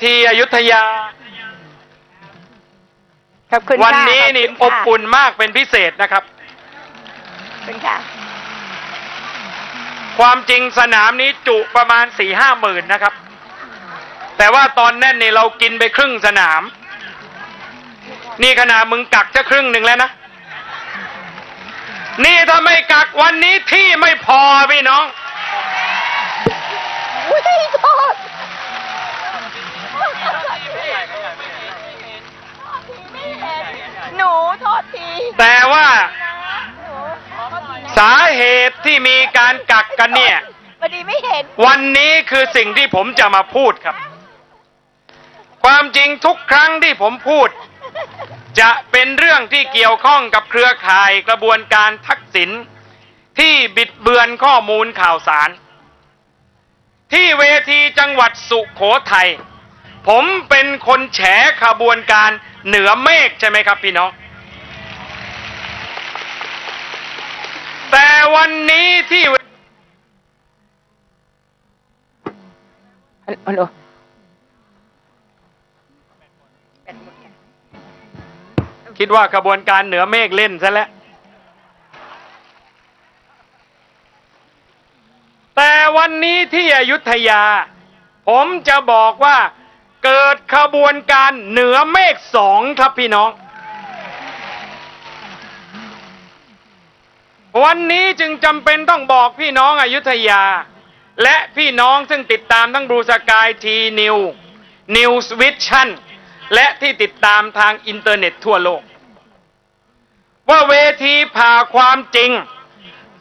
ทีอยุธยา ขอบคุณวันค่ะนี้ขนี่คุอณบค่ะอุ่นมากเป็นพิเศษนะครับ ขอบคุณค่ะ ความจริงสนามนี้จุประมาณสี่ห้าหมื่นนะครับ แต่ว่าตอนแน่นนี่เรากินไปครึ่งสนาม นี่ขนาดมึงกักจะครึ่งหนึ่งแล้วนะ นี่ถ้าไม่กักวันนี้ที่ไม่พอพี่น้อง อุ้ยโทษ หนูโทษทีแต่ว่าหนูโทษทีนะสาเหตุที่มีการกักกันเนี่ย พอดีไม่เห็นวันนี้คือสิ่งที่ผมจะมาพูดครับ ความจริงทุกครั้งที่ผมพูด จะเป็นเรื่องที่เกี่ยวข้องกับเครือข่ายกระบวนการทักษิณที่บิดเบือนข้อมูลข่าวสาร ที่เวทีจังหวัดสุขโขทัยผมเป็นคนแฉขบวนการ เหนือเมฆใช่ไหมครับพี่น้อง แต่วันนี้ที่ฮัลโหลคิดว่าขบวนการเหนือเมฆเล่นซะแล้ว แต่วันนี้ที่อยุธยา ผมจะบอกว่าเกิด ขบวนการเหนือเมฆสองครับพี่น้อง วันนี้จึงจำเป็นต้องบอกพี่น้องอยุธยา และพี่น้องซึ่งติดตามทั้งบลูสกายทีนิวนิวสวิชั่นและที่ติดตามทางอินเทอร์เน็ตทั่วโลก ว่าเวทีผ่าความจริง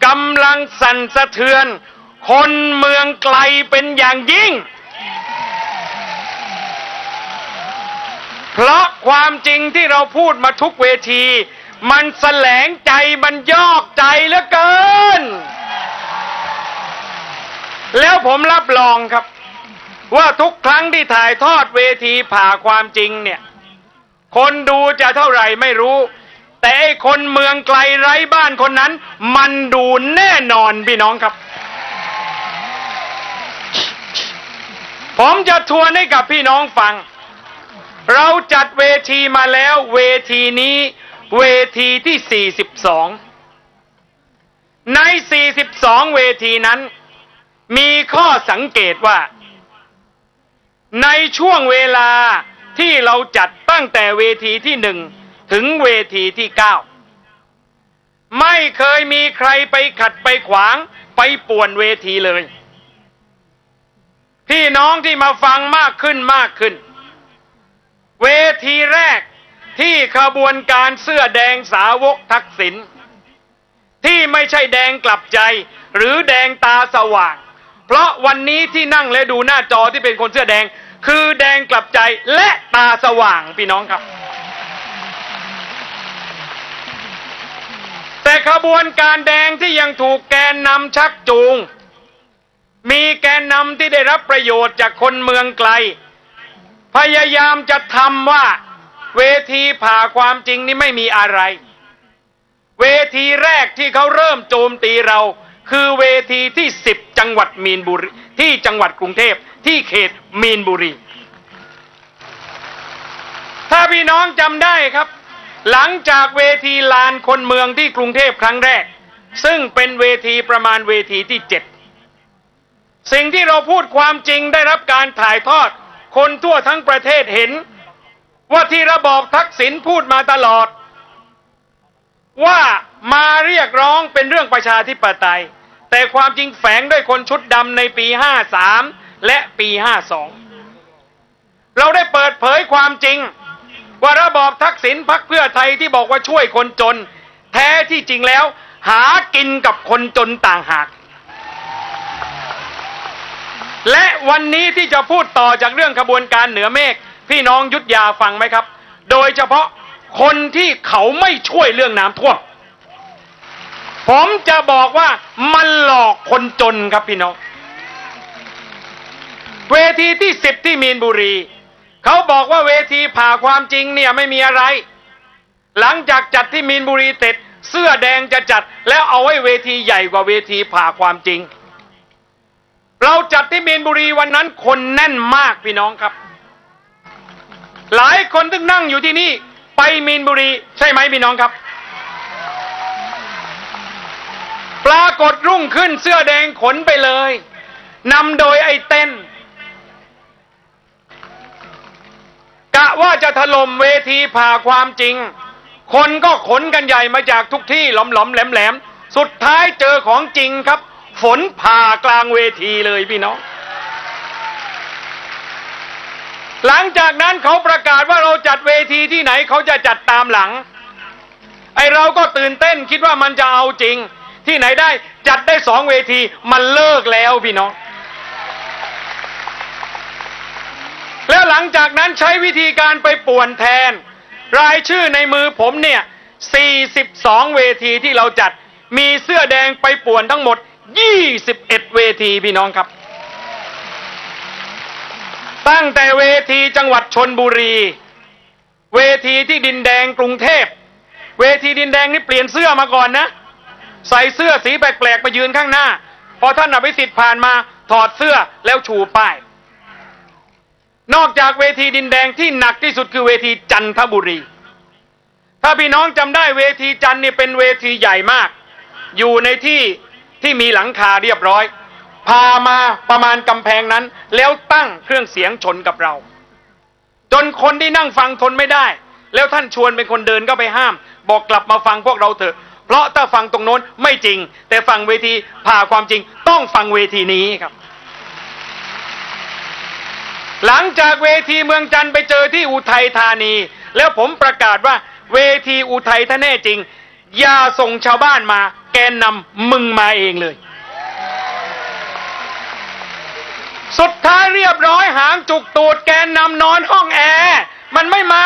กำลังสั่นสะเทือน คนเมืองไกลเป็นอย่างยิ่ง เพราะความจริงที่เราพูดมาทุกเวที มันแสลงใจมันยอกใจเหลือเกิน แล้วผมรับรองครับ ว่าทุกครั้งที่ถ่ายทอดเวทีผ่าความจริงเนี่ย คนดูจะเท่าไหร่ไม่รู้ แต่ไอคนเมืองไกลไร้บ้านคนนั้น มันดูแน่นอนพี่น้องครับผมจะทวนให้กับพี่น้องฟัง เราจัดเวทีมาแล้วเวทีนี้เวทีที่ 42 ใน 42 เวทีนั้น มีข้อสังเกตว่า ในช่วงเวลาที่เราจัดตั้งแต่เวทีที่หนึ่งถึงเวทีที่เก้าไม่เคยมีใครไปขัดไปขวางไปป่วนเวทีเลย พี่น้องที่มาฟังมากขึ้นมากขึ้น เวทีแรกที่ขบวนการเสื้อแดงสาวกทักษิณที่ไม่ใช่แดงกลับใจ หรือแดงตาสว่าง เพราะวันนี้ที่นั่งและดูหน้าจอที่เป็นคนเสื้อแดง คือแดงกลับใจและตาสว่างพี่น้องครับ แต่ขบวนการแดงที่ยังถูกแกนนำชักจูง มีแกนนำที่ได้รับประโยชน์จากคนเมืองไกล พยายามจะทำว่า เวทีผ่าความจริงนี่ไม่มีอะไร เวทีแรกที่เขาเริ่มโจมตีเรา คือเวทีที่10จังหวัดมีนบุรี ที่จังหวัดกรุงเทพที่เขตมีนบุรี ถ้าพี่น้องจำได้ครับ หลังจากเวทีลานคนเมืองที่กรุงเทพครั้งแรก ซึ่งเป็นเวทีประมาณเวทีที่เจ็ดสิ่งที่เราพูดความจริงได้รับการถ่ายทอด คนทั่วทั้งประเทศเห็น ว่าที่ระบอบทักษิณพูดมาตลอด ว่ามาเรียกร้องเป็นเรื่องประชาธิปไตย แต่ความจริงแฝงด้วยคนชุดดำในปี 53 และปี 52 เราได้เปิดเผยความจริง ว่าระบอบทักษิณพักเพื่อไทยที่บอกว่าช่วยคนจน แท้ที่จริงแล้ว หากินกับคนจนต่างหาก และวันนี้ที่จะพูดต่อจากเรื่องขบวนการเหนือเมฆพี่น้องยุทธยาฟังไหมครับ โดยเฉพาะคนที่เขาไม่ช่วยเรื่องน้ำท่วม ผมจะบอกว่ามันหลอกคนจนครับพี่น้อง เวทีที่สิบที่มีนบุรี เขาบอกว่าเวทีผ่าความจริงเนี่ยไม่มีอะไร หลังจากจัดที่มีนบุรีเสร็จเสื้อแดงจะจัดแล้วเอาไว้เวทีใหญ่กว่าเวทีผ่าความจริง เราจัดที่มีนบุรีวันนั้นคนแน่นมากพี่น้องครับ หลายคนที่นั่งอยู่ที่นี่ไปมีนบุรีใช่ไหมพี่น้องครับ ปรากฏรุ่งขึ้นเสื้อแดงขนไปเลยนำโดยไอ้เต้นกะว่าจะถล่มเวทีผ่าความจริง คนก็ขนกันใหญ่มาจากทุกที่หลอมๆแหลมๆสุดท้ายเจอของจริงครับ ฝนผ่ากลางเวทีเลยพี่น้อง หลังจากนั้นเขาประกาศว่าเราจัดเวทีที่ไหนเขาจะจัดตามหลัง ไอเราก็ตื่นเต้นคิดว่ามันจะเอาจริง ที่ไหนได้จัดได้สองเวทีมันเลิกแล้วพี่น้อง แล้วหลังจากนั้นใช้วิธีการไปป่วนแทน รายชื่อในมือผมเนี่ย 42 เวทีที่เราจัดมีเสื้อแดงไปป่วนทั้งหมด 21 เวทีพี่น้องครับ ตั้งแต่เวทีจังหวัดชนบุรี เวทีที่ดินแดงกรุงเทพ เวทีดินแดงนี่เปลี่ยนเสื้อมาก่อนนะ ใส่เสื้อสีแปลกๆมายืนข้างหน้า พอท่านอภิสิทธิ์ผ่านมาถอดเสื้อแล้วชูป้าย นอกจากเวทีดินแดงที่หนักที่สุดคือเวทีจันทบุรี ถ้าพี่น้องจำได้เวทีจันนี่เป็นเวทีใหญ่มาก อยู่ในที่ ที่มีหลังคาเรียบร้อย พามาประมาณกำแพงนั้น แล้วตั้งเครื่องเสียงชนกับเรา จนคนที่นั่งฟังทนไม่ได้ แล้วท่านชวนเป็นคนเดินก็ไปห้าม บอกกลับมาฟังพวกเราเถอะ เพราะถ้าฟังตรงโน้นไม่จริง แต่ฟังเวทีผ่าความจริง ต้องฟังเวทีนี้ครับ หลังจากเวทีเมืองจันทร์ไปเจอที่อุทัยธานี แล้วผมประกาศว่าเวทีอุทัยถ้าแน่จริง อย่าส่งชาวบ้านมา แกนนำมึงมาเองเลย สุดท้ายเรียบร้อยหางจุกตูดแกนนำนอนห้องแอร์มันไม่มา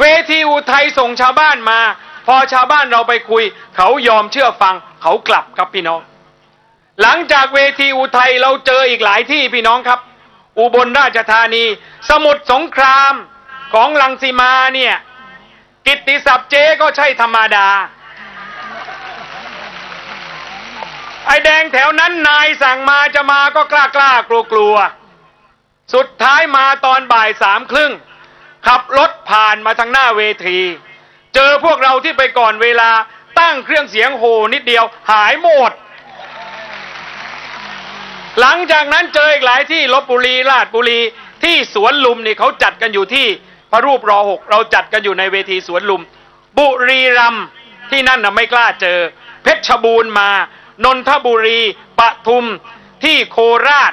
เวทีอุทัยส่งชาวบ้านมา พอชาวบ้านเราไปคุย เขายอมเชื่อฟัง เขากลับครับพี่น้อง หลังจากเวทีอุทัยเราเจออีกหลายที่พี่น้องครับ อุบลราชธานี สมุทรสงครามของลังสีมาเนี่ย กิตติศัพท์เจ๊ก็ใช่ธรรมดา ไอแดงแถวนั้นนายสั่งมาจะมาก็กล้ากล้ากลัวกลัว สุดท้ายมาตอนบ่ายสามครึ่ง ขับรถผ่านมาทางหน้าเวที เจอพวกเราที่ไปก่อนเวลาตั้งเครื่องเสียงโหนิดเดียวหายหมด หลังจากนั้นเจออีกหลายที่ลบบุรีราชบุรีที่สวนลุมนี่เขาจัดกันอยู่ที่ พระรูปรอหกเราจัดกันอยู่ในเวทีสวนลุม บุรีรัมที่นั่นน่ะไม่กล้าเจอ เพชรบูรณ์มา นนทบุรีปทุมที่โคราช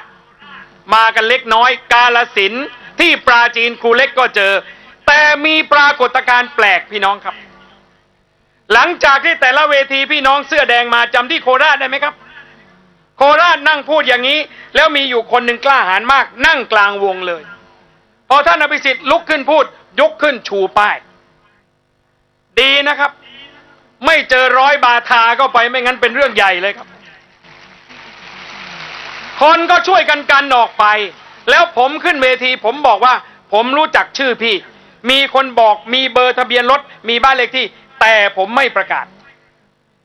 มากันเล็กน้อย กาลสินที่ปราจีนครูเล็กก็เจอ แต่มีปรากฏการณ์แปลกพี่น้องครับ หลังจากที่แต่ละเวทีพี่น้องเสื้อแดงมาจำที่โคราชได้ไหมครับ โคราชนั่งพูดอย่างนี้ แล้วมีอยู่คนหนึ่งกล้าหาญมาก นั่งกลางวงเลย พอท่านอภิสิทธิ์ลุกขึ้นพูด ยกขึ้นชูป้าย ดีนะครับ ไม่เจอร้อยบาทาก็ไปไม่งั้นเป็นเรื่องใหญ่เลยครับ คนก็ช่วยกันกันออกไป แล้วผมขึ้นเวที ผมบอกว่า ผมรู้จักชื่อพี่ มีคนบอกมีเบอร์ทะเบียนรถมีบ้านเลขที่ แต่ผมไม่ประกาศ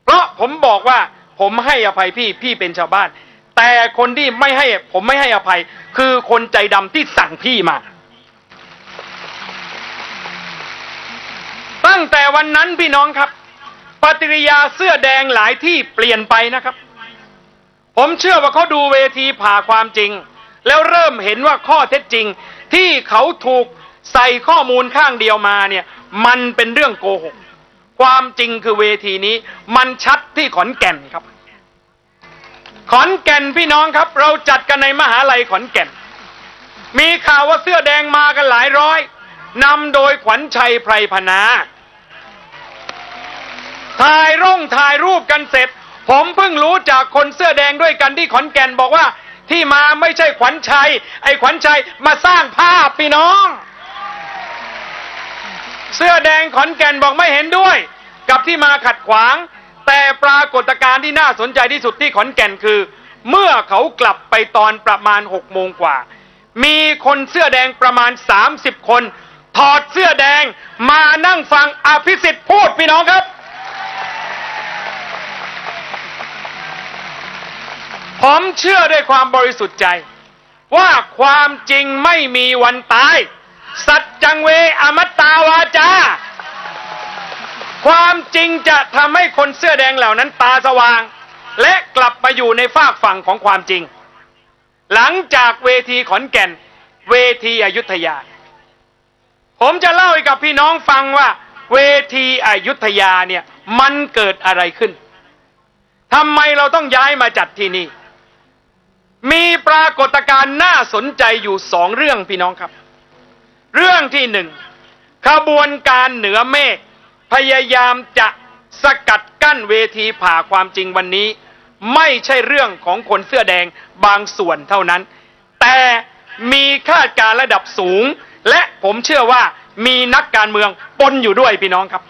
เพราะผมบอกว่าผมให้อภัยพี่พี่เป็นชาวบ้าน แต่คนที่ไม่ให้ผมไม่ให้อภัย คือคนใจดำที่สั่งพี่มา ตั้งแต่วันนั้นพี่น้องครับ ปฏิกิริยาเสื้อแดงหลายที่เปลี่ยนไปนะครับ ผมเชื่อว่าเขาดูเวทีผ่าความจริง แล้วเริ่มเห็นว่าข้อเท็จจริง ที่เขาถูกใส่ข้อมูลข้างเดียวมาเนี่ยมันเป็นเรื่องโกหก ความจริงคือเวทีนี้ มันชัดที่ขอนแก่นครับ ขอนแก่นพี่น้องครับ เราจัดกันในมหาลัยขอนแก่น มีข่าวว่าเสื้อแดงมากันหลายร้อยนำโดยขวัญชัยไพรพนา ถ่ายร่องถ่ายรูปกันเสร็จ ผมเพิ่งรู้จากคนเสื้อแดงด้วยกันที่ขอนแก่นบอกว่า ที่มาไม่ใช่ขวัญชัย ไอ้ขวัญชัยมาสร้างภาพพี่น้อง เสื้อแดงขอนแก่นบอกไม่เห็นด้วย กับที่มาขัดขวาง แต่ปรากฏการณ์ที่น่าสนใจที่สุดที่ขอนแก่นคือ เมื่อเขากลับไปตอนประมาณหกโมงกว่า มีคนเสื้อแดงประมาณ 30 คน ถอดเสื้อแดงมานั่งฟังอภิสิทธิ์พูดพี่น้องครับ ผมเชื่อด้วยความบริสุทธิ์ใจ ว่าความจริงไม่มีวันตาย สัจจังเวอมตตาวาจา ความจริงจะทำให้คนเสื้อแดงเหล่านั้นตาสว่าง และกลับมาอยู่ในฝากฝั่งของความจริง หลังจากเวทีขอนแก่น เวทีอยุธยา ผมจะเล่าให้กับพี่น้องฟังว่า เวทีอยุธยาเนี่ยมันเกิดอะไรขึ้นทำไมเราต้องย้ายมาจัดที่นี่ มีปรากฏการณ์น่าสนใจอยู่สองเรื่องพี่น้องครับ เรื่องที่หนึ่งขบวนการเหนือเมฆพยายามจะสกัดกั้นเวทีผ่าความจริงวันนี้ ไม่ใช่เรื่องของคนเสื้อแดงบางส่วนเท่านั้น แต่มีคาดการระดับสูง และผมเชื่อว่ามีนักการเมืองปนอยู่ด้วยพี่น้องครับ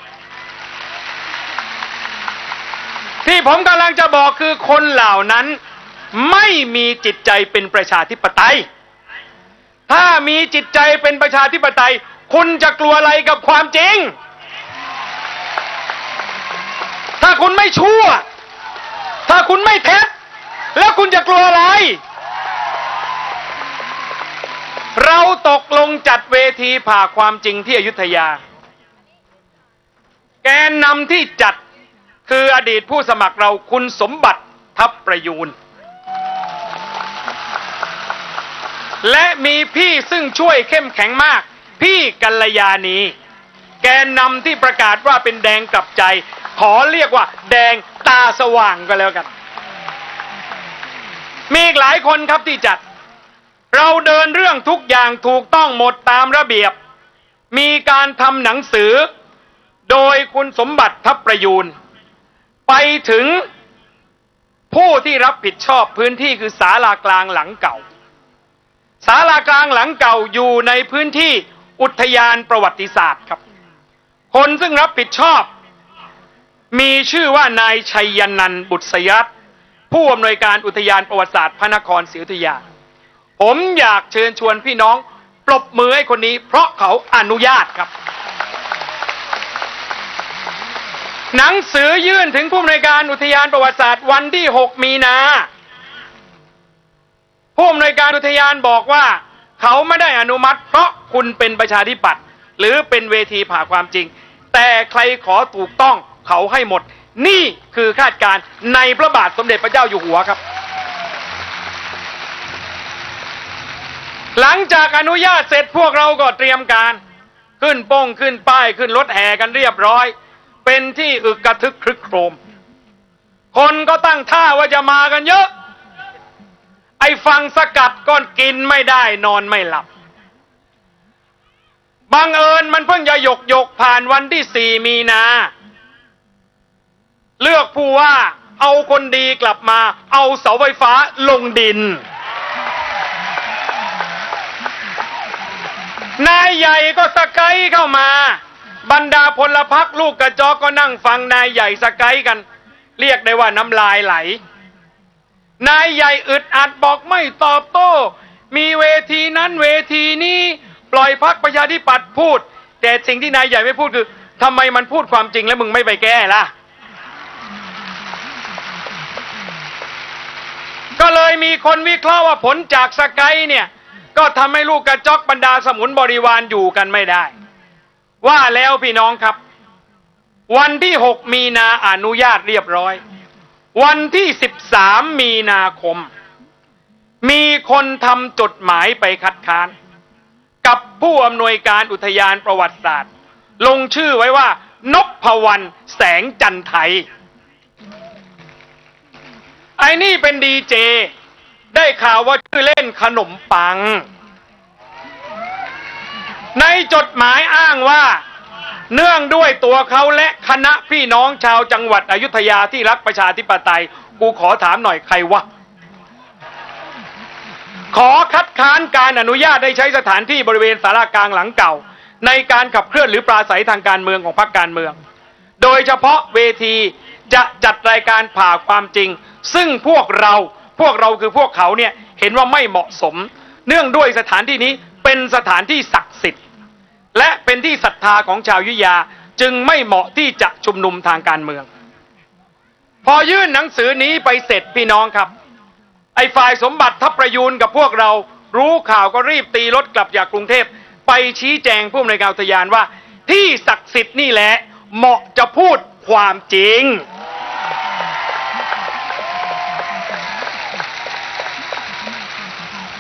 ที่ผมกำลังจะบอกคือคนเหล่านั้น ไม่มีจิตใจเป็นประชาธิปไตย ถ้ามีจิตใจเป็นประชาธิปไตย คุณจะกลัวอะไรกับความจริง ถ้าคุณไม่ชั่ว ถ้าคุณไม่เท็จ แล้วคุณจะกลัวอะไร เราตกลงจัดเวทีผ่าความจริงที่อยุธยา แกนนำที่จัดคืออดีตผู้สมัครเราคุณสมบัติทัพประยูน และมีพี่ซึ่งช่วยเข้มแข็งมาก พี่กัลยาณี แกนนำที่ประกาศว่าเป็นแดงกลับใจ ขอเรียกว่า แดงตาสว่างก็แล้วกัน มีอีกหลายคนครับที่จัด เราเดินเรื่องทุกอย่างถูกต้องหมดตามระเบียบ มีการทำหนังสือ โดยคุณสมบัติทัพประยูน ไปถึงผู้ที่รับผิดชอบพื้นที่คือศาลากลางหลังเก่า ศาลากลางหลังเก่าอยู่ในพื้นที่อุทยานประวัติศาสตร์ครับ คนซึ่งรับผิดชอบ มีชื่อว่านายชัยยนันบุตรสยัตผู้อำนวยการอุทยานประวัติศาสตร์พระนครศรีอยุธยา ผมอยากเชิญชวนพี่น้องปรบมือให้คนนี้ เพราะเขาอนุญาตครับ หนังสือยื่นถึงผู้อำนวยการอุทยานประวัติศาสตร์วันที่ 6 มีนา ผู้อำนวยการอุทยานบอกว่า เขาไม่ได้อนุมัติ เพราะคุณเป็นประชาธิปัตย์หรือเป็นเวทีผ่าความจริง แต่ใครขอถูกต้องเขาให้หมด นี่คือคาดการณ์ในพระบาทสมเด็จพระเจ้าอยู่หัวครับ หลังจากอนุญาตเสร็จพวกเราก็เตรียมการ ขึ้นโป้งขึ้นป้ายขึ้นรถแห่กันเรียบร้อย เป็นที่อึกกระทึกครึกโครม คนก็ตั้งท่าว่าจะมากันเยอะ ไอ้ฟังสกัดก็กินไม่ได้นอนไม่หลับ บังเอิญมันเพิ่งจะหยกหยกผ่านวันที่สี่มีนา เลือกผู้ว่าเอาคนดีกลับมา เอาเสาไฟฟ้าลงดิน นายใหญ่ก็สกด์เข้ามา บรรดาพลพักลูกกระจอกก็นั่งฟังนายใหญ่สกด์กัน เรียกได้ว่าน้ำลายไหล นายใหญ่อึดอัดบอกไม่ตอบโต้ มีเวทีนั้นเวทีนี้ปล่อยพักประชาธิปัตย์พูด แต่สิ่งที่นายใหญ่ไม่พูดคือทำไมมันพูดความจริงแล้วมึงไม่ไปแก้ล่ะ ก็เลยมีคนวิเคราะห์ว่าผลจากสกายเนี่ย ก็ทำให้ลูกกระจอกบรรดาสมุนบริวารอยู่กันไม่ได้ ว่าแล้วพี่น้องครับ วันที่ 6 มีนาอนุญาตเรียบร้อย วันที่ 13 มีนาคม มีคนทำจดหมายไปคัดค้าน กับผู้อำนวยการอุทยานประวัติศาสตร์ ลงชื่อไว้ว่านกพวรรณแสงจันไทย ไอ้นี่เป็นดีเจ ได้ข่าวว่าชื่อเล่นขนมปัง ในจดหมายอ้างว่า เนื่องด้วยตัวเขาและคณะพี่น้องชาวจังหวัดอยุธยาที่รักประชาธิปไตย กูขอถามหน่อยใครวะ ขอคัดค้านการอนุญาตให้ใช้สถานที่บริเวณสารากลางหลังเก่า ในการขับเคลื่อนหรือปราศัยทางการเมืองของพรรคการเมือง โดยเฉพาะเวทีจะจัดรายการผ่าความจริง ซึ่งพวกเราพวกเราคือพวกเขาเนี่ยเห็นว่าไม่เหมาะสม เนื่องด้วยสถานที่นี้เป็นสถานที่ศักดิ์ และเป็นที่ศรัทธาของชาวยุยาจึงไม่เหมาะที่จะชุมนุมทางการเมือง พอยื่นหนังสือนี้ไปเสร็จพี่น้องครับ ไอ้ฝ่ายสมบัติทัพประยูนกับพวกเรารู้ข่าวก็รีบตีรถกลับจากกรุงเทพ ไปชี้แจงผู้อำนวยการอุทยานว่า ที่ศักดิ์สิทธิ์นี่แหละเหมาะจะพูดความจริง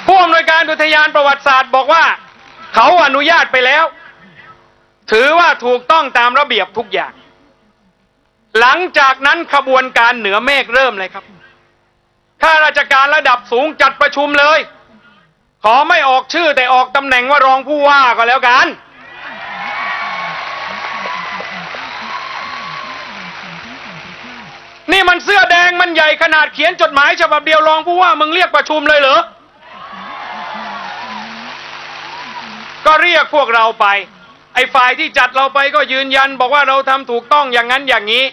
ผู้อำนวยการอุทยานประวัติศาสตร์บอกว่า เขาอนุญาตไปแล้ว ถือว่าถูกต้องตามระเบียบทุกอย่าง หลังจากนั้นขบวนการเหนือเมฆเริ่มเลยครับ ข้าราชการระดับสูงจัดประชุมเลย ขอไม่ออกชื่อแต่ออกตำแหน่งว่ารองผู้ว่าก็แล้วกัน นี่มันเสื้อแดงมันใหญ่ขนาดเขียนจดหมายฉบับเดียวรองผู้ว่ามึงเรียกประชุมเลยเหรอ ก็เรียกพวกเราไป ไอ้ฝ่ายที่จัดเราไปก็ยืนยัน บอกว่าเราทำถูกต้องอย่างนั้นอย่างนี้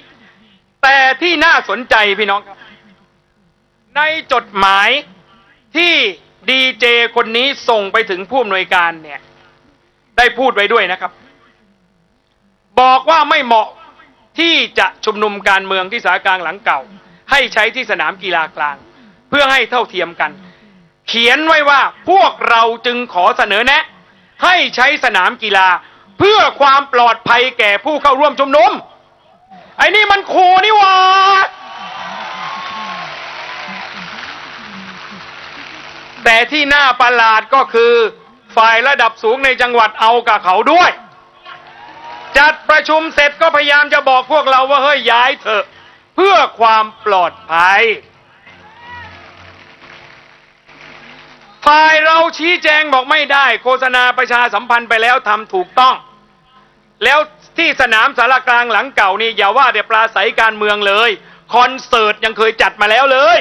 แต่ที่น่าสนใจพี่น้องครับ ในจดหมายที่ดีเจคนนี้ส่งไปถึงผู้อำนวยการเนี่ย ได้พูดไว้ด้วยนะครับ บอกว่าไม่เหมาะที่จะชุมนุมการเมืองที่สากางหลังเก่า ให้ใช้ที่สนามกีฬากลาง เพื่อให้เท่าเทียมกัน เขียนไว้ว่าพวกเราจึงขอเสนอแนะ ให้ใช้สนามกีฬา เพื่อความปลอดภัยแก่ผู้เข้าร่วมชุมนุม ไอ้นี่มันขู่นี่หว่าแต่ที่น่าประหลาดก็คือ ฝ่ายระดับสูงในจังหวัดเอากับเขาด้วย จัดประชุมเสร็จก็พยายามจะบอกพวกเราว่าเฮ้ยย้ายเถอะ เพื่อความปลอดภัย ฝ่ายเราชี้แจงบอกไม่ได้ โฆษณาประชาสัมพันธ์ไปแล้วทำถูกต้อง แล้วที่สนามสารกลางหลังเก่านี่อย่าว่าแต่ปลาใสการเมืองเลย คอนเสิร์ตยังเคยจัดมาแล้วเลย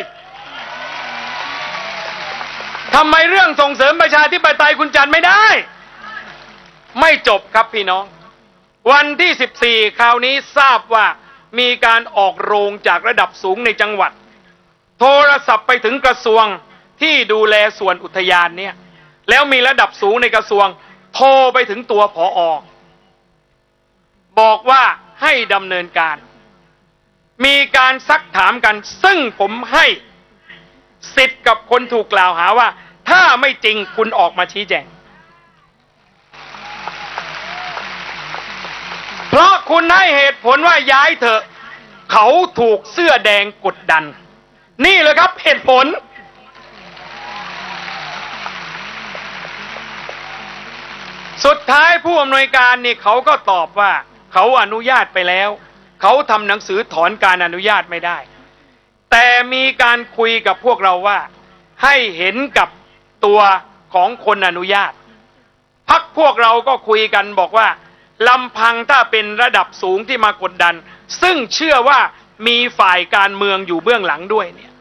ทำไมเรื่องส่งเสริมประชาธิปไตยคุณจัดไม่ได้ ไม่จบครับพี่น้อง วันที่ 14 คราวนี้ทราบว่ามีการออกโรงจากระดับสูงในจังหวัด โทรศัพท์ไปถึงกระทรวงที่ดูแลส่วนอุทยานเนี่ย แล้วมีระดับสูงในกระทรวง โทรไปถึงตัวผออ บอกว่าให้ดำเนินการ มีการซักถามกัน ซึ่งผมให้สิทธิ์กับคนถูกกล่าวหาว่า ถ้าไม่จริงคุณออกมาชี้แจง เพราะคุณให้เหตุผลว่าย้ายเถอะ เขาถูกเสื้อแดงกดดัน นี่เลยครับเหตุผลสุดท้ายผู้อำนวยการนี่เขาก็ตอบว่า เขาอนุญาตไปแล้ว เขาทำหนังสือถอนการอนุญาตไม่ได้ แต่มีการคุยกับพวกเราว่า ให้เห็นกับตัวของคนอนุญาต พักพวกเราก็คุยกันบอกว่าลำพังถ้าเป็นระดับสูงที่มากดดัน ซึ่งเชื่อว่ามีฝ่ายการเมืองอยู่เบื้องหลังด้วยเนี่ย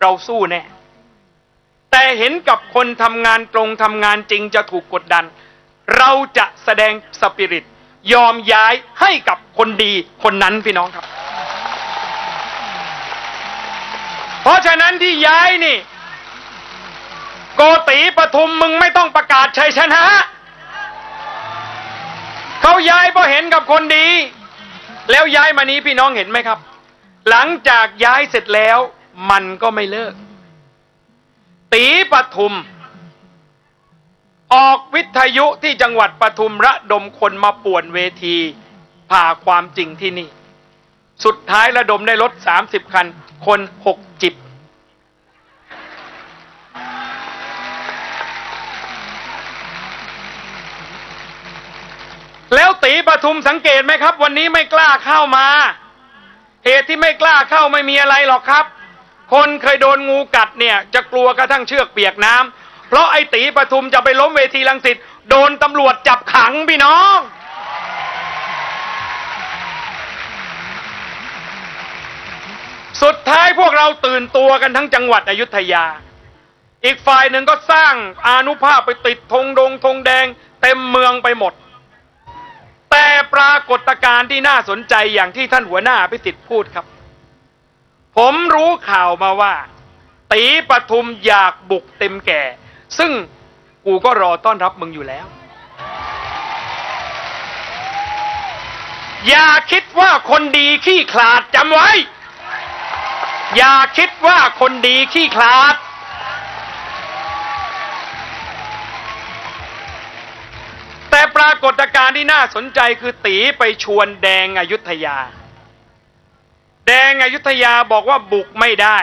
เราสู้แน่แต่เห็นกับคนทำงานตรงทำงานจริงจะถูกกดดัน เราจะแสดงสปิริต ยอมย้ายให้กับคนดีคนนั้นพี่น้องครับ เพราะฉะนั้นที่ย้ายนี่ โกตีปทุมมึงไม่ต้องประกาศชัยชนะเขาย้ายเพราะเห็นกับคนดี แล้วย้ายมานี้พี่น้องเห็นไหมครับ หลังจากย้ายเสร็จแล้ว มันก็ไม่เลิก ตีปทุม ออกวิทยุที่จังหวัดปทุมระดมคนมาป่วนเวทีผ่าความจริงที่นี่ สุดท้ายระดมได้รถ 30 คัน คนหกจิบ แล้วตีปทุมสังเกตไหมครับ วันนี้ไม่กล้าเข้ามา เหตุที่ไม่กล้าเข้าไม่มีอะไรหรอกครับ คนเคยโดนงูกัดเนี่ย จะกลัวกระทั่งเชือกเปียกน้ำ เพราะไอ้ตีปทุมจะไปล้มเวทีลังสิตโดนตำรวจจับขังพี่น้อง สุดท้ายพวกเราตื่นตัวกันทั้งจังหวัดอยุธยา อีกฝ่ายหนึ่งก็สร้างอานุภาพไปติดธงดงธงแดง เต็มเมืองไปหมด แต่ปรากฏการณ์ที่น่าสนใจอย่างที่ท่านหัวหน้าพิสิทธิ์พูดครับ ผมรู้ข่าวมาว่า ตีปทุมอยากบุกเต็มแก่ ซึ่งกูก็รอต้อนรับมึงอยู่แล้ว อย่าคิดว่าคนดีขี้คลาดจำไว้ อย่าคิดว่าคนดีขี้คลาด แต่ปรากฏการณ์ที่น่าสนใจคือตีไปชวนแดงอยุธยา แดงอยุธยาบอกว่าบุกไม่ได้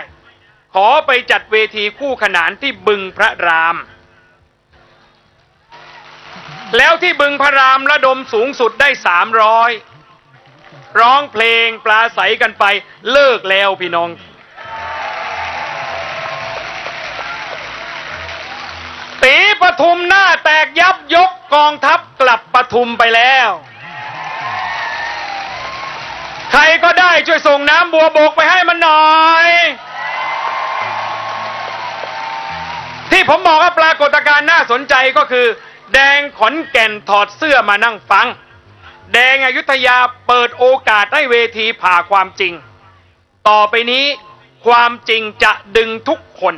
ขอไปจัดเวทีคู่ขนานที่บึงพระราม แล้วที่บึงพระรามระดมสูงสุดได้สามร้อยร้องเพลงปลาใสกันไปเลิกแล้วพี่น้อง ตีปทุมหน้าแตกยับยกกองทัพกลับปทุมไปแล้ว ใครก็ได้ช่วยส่งน้ำบัวบกไปให้มัน ที่ผมบอกว่าปรากฏการณ์น่าสนใจก็คือ แดงขอนแก่นถอดเสื้อมานั่งฟัง แดงอยุทยาเปิดโอกาสให้เวทีผ่าความจริง ต่อไปนี้ความจริงจะดึงทุกคน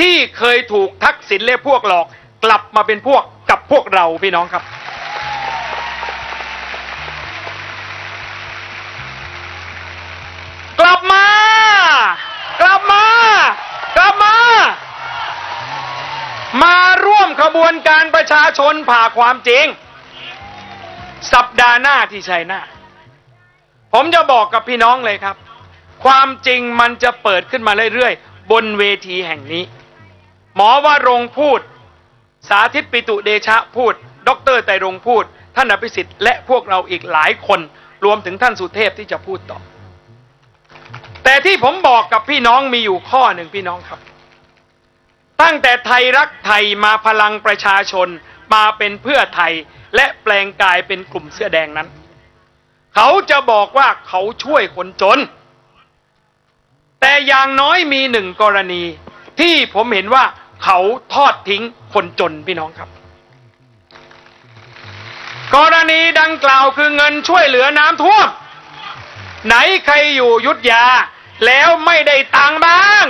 ที่เคยถูกทักษิณและพวกหลอก กลับมาเป็นพวกกับพวกเราพี่น้องครับ กลับมา กลับมา กลับมา มาร่วมขบวนการประชาชนผ่าความจริง สัปดาห์หน้าที่ชัยนาทผมจะบอกกับพี่น้องเลยครับ ความจริงมันจะเปิดขึ้นมาเรื่อยๆ บนเวทีแห่งนี้ หมอว่ารงพูด สาธิตปิตุเดชะพูด ดรไตรรงพูด ท่านอภิสิทธิ์และพวกเราอีกหลายคน รวมถึงท่านสุเทพที่จะพูดต่อ แต่ที่ผมบอกกับพี่น้องมีอยู่ข้อหนึ่งพี่น้องครับ ตั้งแต่ไทยรักไทยมาพลังประชาชนมาเป็นเพื่อไทยและแปลงกายเป็นกลุ่มเสื้อแดงนั้น เขาจะบอกว่าเขาช่วยคนจน แต่อย่างน้อยมีหนึ่งกรณีที่ผมเห็นว่าเขาทอดทิ้งคนจนพี่น้องครับ กรณีดังกล่าวคือเงินช่วยเหลือน้ำท่วมไหนใครอยู่ยุทธยาแล้วไม่ได้ตังค์บ้าง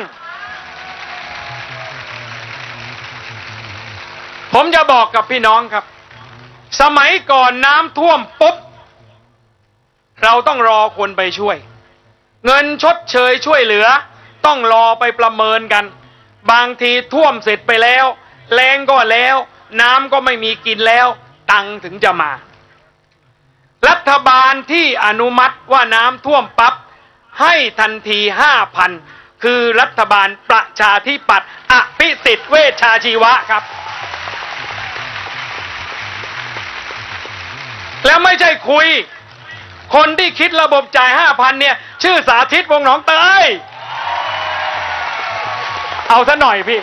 ผมจะบอกกับพี่น้องครับ สมัยก่อนน้ำท่วมปุ๊บ เราต้องรอคนไปช่วย เงินชดเชยช่วยเหลือ ต้องรอไปประเมินกัน บางทีท่วมเสร็จไปแล้ว แรงก็แล้ว น้ำก็ไม่มีกินแล้ว ตังถึงจะมา รัฐบาลที่อนุมัติว่าน้ำท่วมปับ๊บให้ทันทีห้าพันคือรัฐบาลประชาธิปัตย์อภิสิทธิ์เวชชาชีวะครับ แล้วไม่ใช่คุย คนที่คิดระบบจ่ายห้าพันเนี่ย ชื่อสาธิตวงหนองเตย เอาซะหน่อยพี่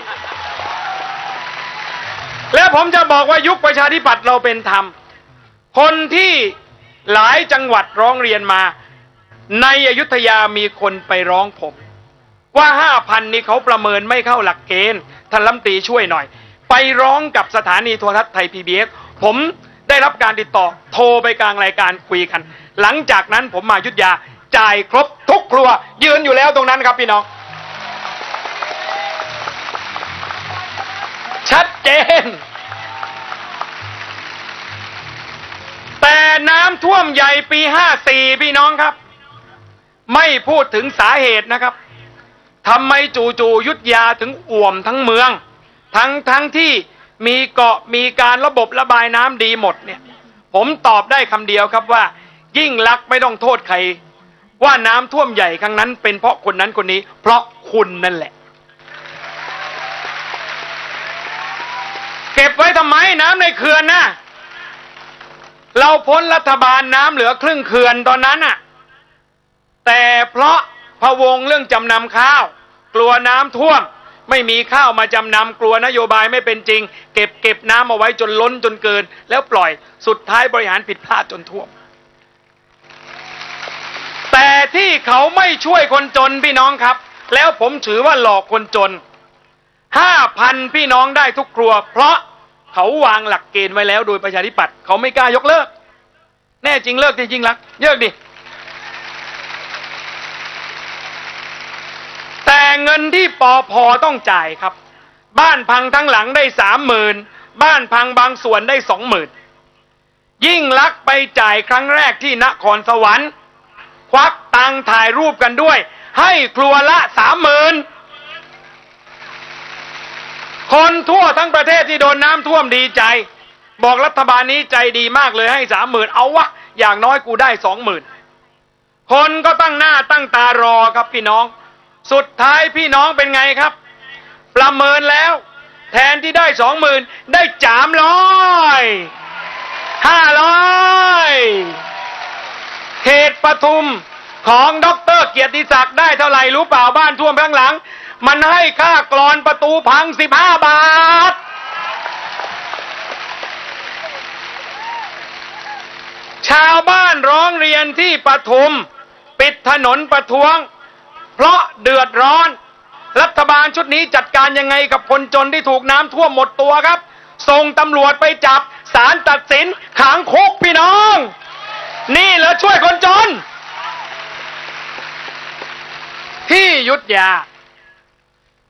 แล้วผมจะบอกว่ายุคประชาธิปัตย์เราเป็นธรรม คนที่หลายจังหวัดร้องเรียนมา ในอยุธยามีคนไปร้องผม ว่าห้าพันนี้เขาประเมินไม่เข้าหลักเกณฑ์ท่านลำตีช่วยหน่อย ไปร้องกับสถานีโทรทัศน์ไทยพีบีเอสผม ได้รับการติดต่อโทรไปกลางรายการคุยกัน หลังจากนั้นผมมายุทธยาจ่ายครบทุกครัว ยืนอยู่แล้วตรงนั้นครับพี่น้อง ชัดเจน แต่น้ำท่วมใหญ่ปี 54 พี่น้องครับ ไม่พูดถึงสาเหตุนะครับทำไมจู่ๆยุทธยาถึงอ่วมทั้งเมือง ทั้งทั้งที่ มีเกาะมีการระบบระบายน้ำดีหมดเนี่ย ผมตอบได้คำเดียวครับว่า ยิ่งลักษณ์ไม่ต้องโทษใคร ว่าน้ำท่วมใหญ่ครั้งนั้น เป็นเพราะคนนั้นคนนี้ เพราะคุณนั่นแหละ เก็บไว้ทำไมน้ำในเขื่อนนะเราพ้นรัฐบาลน้ำเหลือครึ่งเขื่อนตอนนั้นน่ะแต่เพราะพะวงเรื่องจำนำข้าว กลัวน้ำท่วม ไม่มีข้าวมาจำนำกลัวนโยบายไม่เป็นจริง เก็บเก็บน้ำเอาไว้จนล้นจนเกิน แล้วปล่อยสุดท้ายบริหารผิดพลาดจนท่วม แต่ที่เขาไม่ช่วยคนจนพี่น้องครับ แล้วผมถือว่าหลอกคนจนห้าพันพี่น้องได้ทุกครัว เพราะเขาวางหลักเกณฑ์ไว้แล้วโดยประชาธิปัตย์เขาไม่กล้ายกเลิก แน่จริงเลิกจริงๆรักเลิกดิ แต่ เงินที่ปอพอต้องจ่ายครับ บ้านพังทั้งหลังได้สามหมื่นบ้านพังบางส่วนได้สองหมื่นยิ่งลักไปจ่ายครั้งแรกที่นครสวรรค์ ควักตังถ่ายรูปกันด้วย ให้ครัวละสามหมื่นคนทั่วทั้งประเทศที่โดนน้ำท่วมดีใจ บอกรัฐบาลนี้ใจดีมากเลยให้สามหมื่นเอาวะ อย่างน้อยกูได้สองหมื่นคนก็ตั้งหน้าตั้งตารอครับพี่น้อง สุดท้ายพี่น้องเป็นไงครับ ประเมินแล้ว แทนที่ได้สองหมื่นได้จามร้อยห้าร้อยเขตปทุมของด็อกเตอร์เกียรติศักดิ์ได้เท่าไหร่รู้เปล่าบ้านท่วมข้างหลัง มันให้ค่ากรอนประตูพังสิบห้าบาท ชาวบ้านร้องเรียนที่ปทุม ปิดถนนประท้วง เพราะเดือดร้อน รัฐบาลชุดนี้จัดการยังไงกับคนจนที่ถูกน้ำท่วมหมดตัวครับ ส่งตำรวจไปจับศาลตัดสินขังคุกพี่น้อง นี่เหรอช่วยคนจน ที่ยุทธยา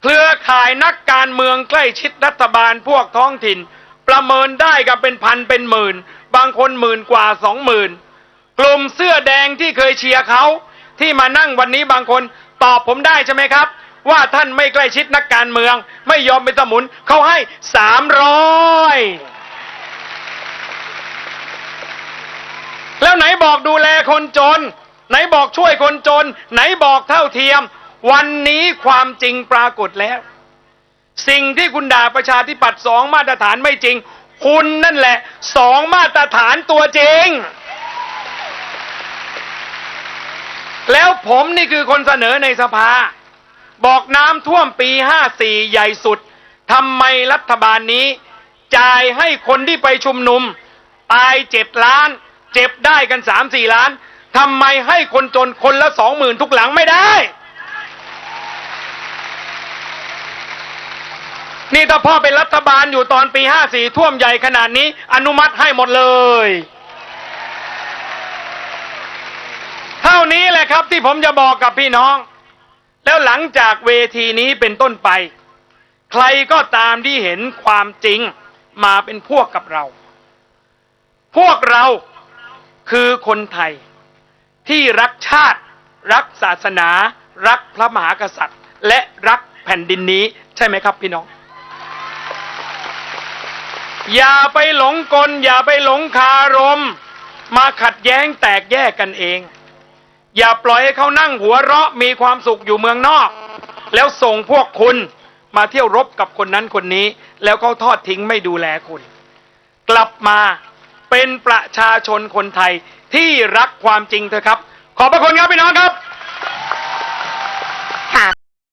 เครือข่ายนักการเมืองใกล้ชิดรัฐบาลพวกท้องถิ่น ประเมินได้กับเป็นพันเป็นหมื่น บางคนหมื่นกว่าสองหมื่นกลุ่มเสื้อแดงที่เคยเชียร์เขาที่มานั่งวันนี้บางคน ตอบผมได้ใช่ไหมครับ ว่าท่านไม่ใกล้ชิดนักการเมือง ไม่ยอมเป็นสมุนเขาให้สามร้อยแล้วไหนบอกดูแลคนจน ไหนบอกช่วยคนจน ไหนบอกเท่าเทียม วันนี้ความจริงปรากฏแล้ว สิ่งที่คุณด่าประชาธิปัตย์สองมาตรฐานไม่จริง คุณนั่นแหละสองมาตรฐานตัวจริง แล้วผมนี่คือคนเสนอในสภา บอกน้ำท่วมปี 54 ใหญ่สุดทำไมรัฐบาลนี้จ่ายให้คนที่ไปชุมนุม ตายเจ็ดล้าน เจ็บได้กันสามสี่ล้านทำไมให้คนจนคนละสองหมื่นทุกหลังไม่ได้ นี่ถ้าพ่อเป็นรัฐบาลอยู่ตอนปี 54 ท่วมใหญ่ขนาดนี้ อนุมัติให้หมดเลย เท่า นี้แหละครับที่ผมจะบอกกับพี่น้อง แล้วหลังจากเวทีนี้เป็นต้นไป ใครก็ตามที่เห็นความจริงมาเป็นพวกกับเรา พวกเราคือคนไทย ที่รักชาติ รักศาสนา รักพระมหากษัตริย์ และรักแผ่นดินนี้ใช่ไหมครับพี่น้อง อย่าไปหลงกล อย่าไปหลงคารม มาขัดแย้งแตกแยกกันเอง อย่าปล่อยให้เขานั่งหัวเราะมีความสุขอยู่เมืองนอก แล้วส่งพวกคุณมาเที่ยวรบกับคนนั้นคนนี้ แล้วเขาทอดทิ้งไม่ดูแลคุณ กลับมาเป็นประชาชนคนไทยที่รักความจริงเถอะครับ ขอบพระคุณครับพี่น้องครับ